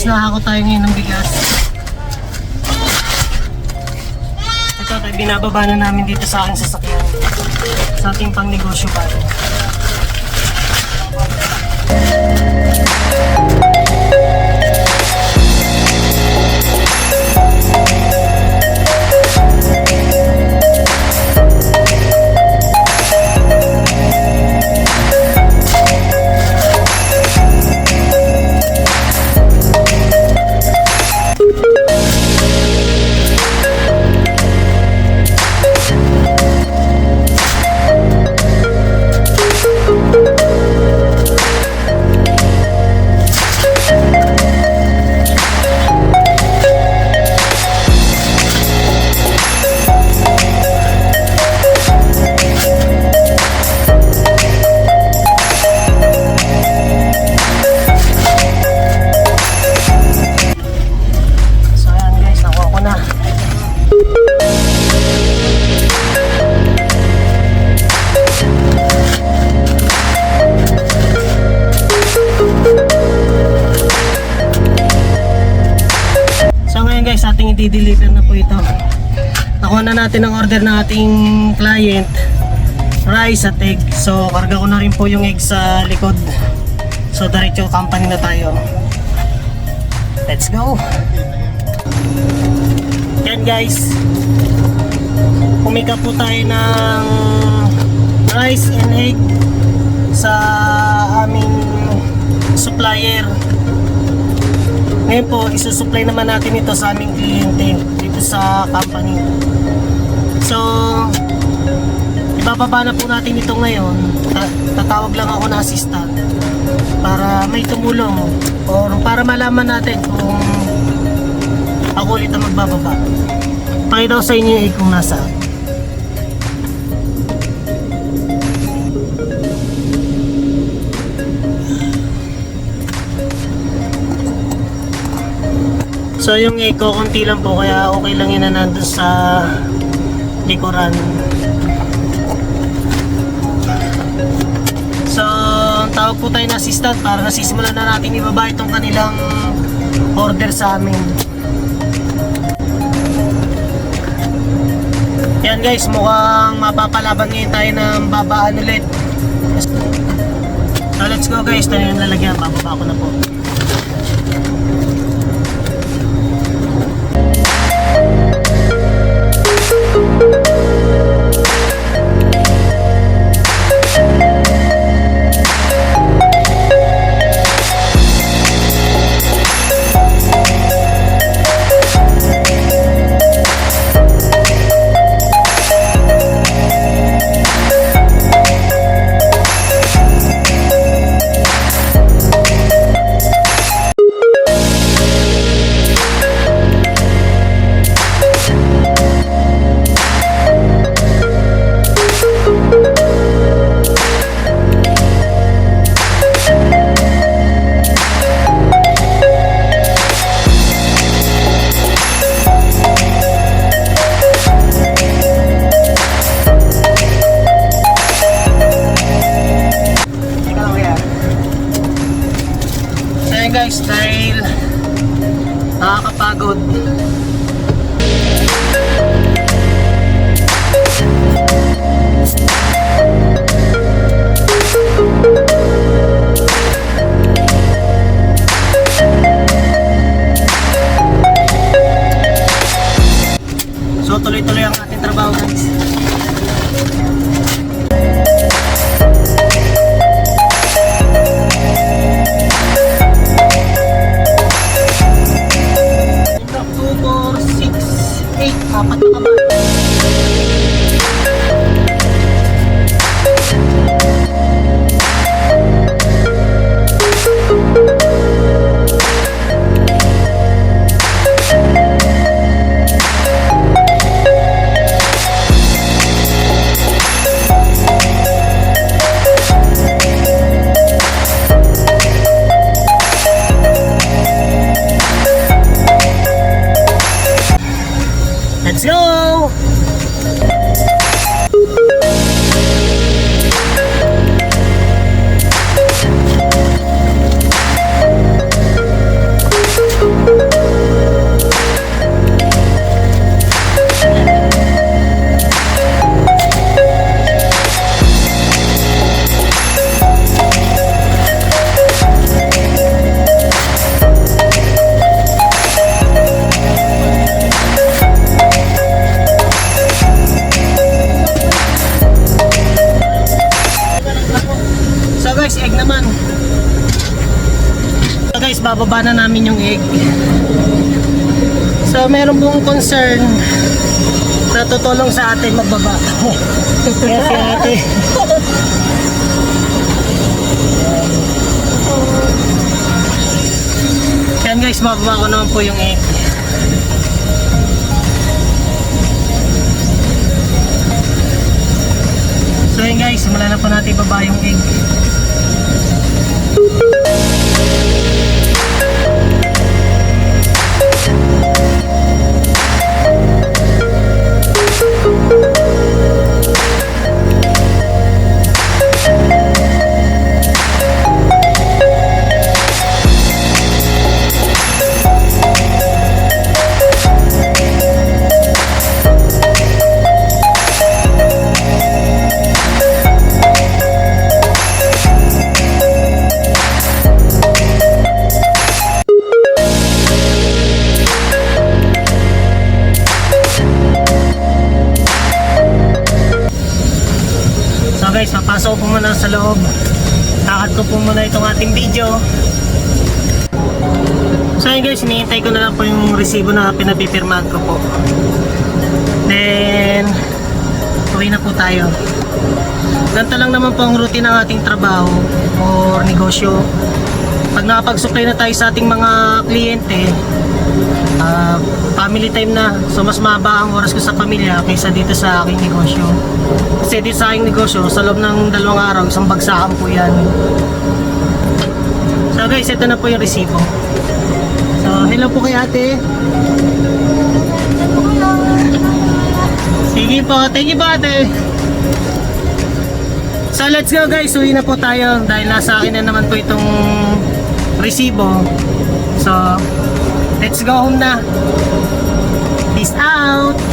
guys, nakako tayo ngayon ng bigas. Ito, tayo binababa na namin dito sa aking sasakyan. Sa ating pang negosyo pa. Ating i-deliver na po ito. Nakuha na natin ang order ng ating client. Rice at egg. So karga ko na rin po yung egg sa likod. So diretso company na tayo. Let's go! Yan guys. Pumika po tayo ng rice and egg sa aming supplier. Ngayon po, isusupply naman natin ito sa aming kliyente dito sa company. So, ibababa na po natin ito ngayon. Ta- tatawag lang ako na assistant para may tumulong or para malaman natin kung ako ulit ang magbababa. Pakita ko sa inyo eh kung nasa. So yung echo konti lang po kaya okay lang yun na sa likuran. So tawag po tayo na assistant para nasisimulan na natin ibaba itong kanilang order sa amin. Yan guys, mukhang mapapalaban ngayon tayo ng babaan ulit. So let's go guys, tayo yung lalagyan, bababa ko na po. tuloy-tuloy ang ating trabaho guys. October 6, 8, apat na kamay. Let's go! Ibababa na namin yung egg. So, meron pong concern na tutulong sa atin magbaba. Kaya si ate. Yan guys, bababa ko naman po yung egg. So yun guys, simulan na po natin baba yung egg. Guys, papasok po muna sa loob. Kakat ko po muna itong ating video. So yun guys, hinihintay ko na lang po yung resibo na pinapipirmahan ko po. Then, uwi na po tayo. Ganito lang naman po ang routine ng ating trabaho or negosyo. Pag nakapag-supply na tayo sa ating mga kliyente, ah, family time na. So mas mahaba ang oras ko sa pamilya kaysa dito sa aking negosyo. Kasi dito sa aking negosyo, sa loob ng dalawang araw, isang bagsakan po yan. So guys, ito na po yung resibo. So, hello po kay ate. Sige po, thank you po ate. So let's go guys, uwi na po tayo dahil nasa akin na naman po itong resibo. So, let's go home na. Peace out!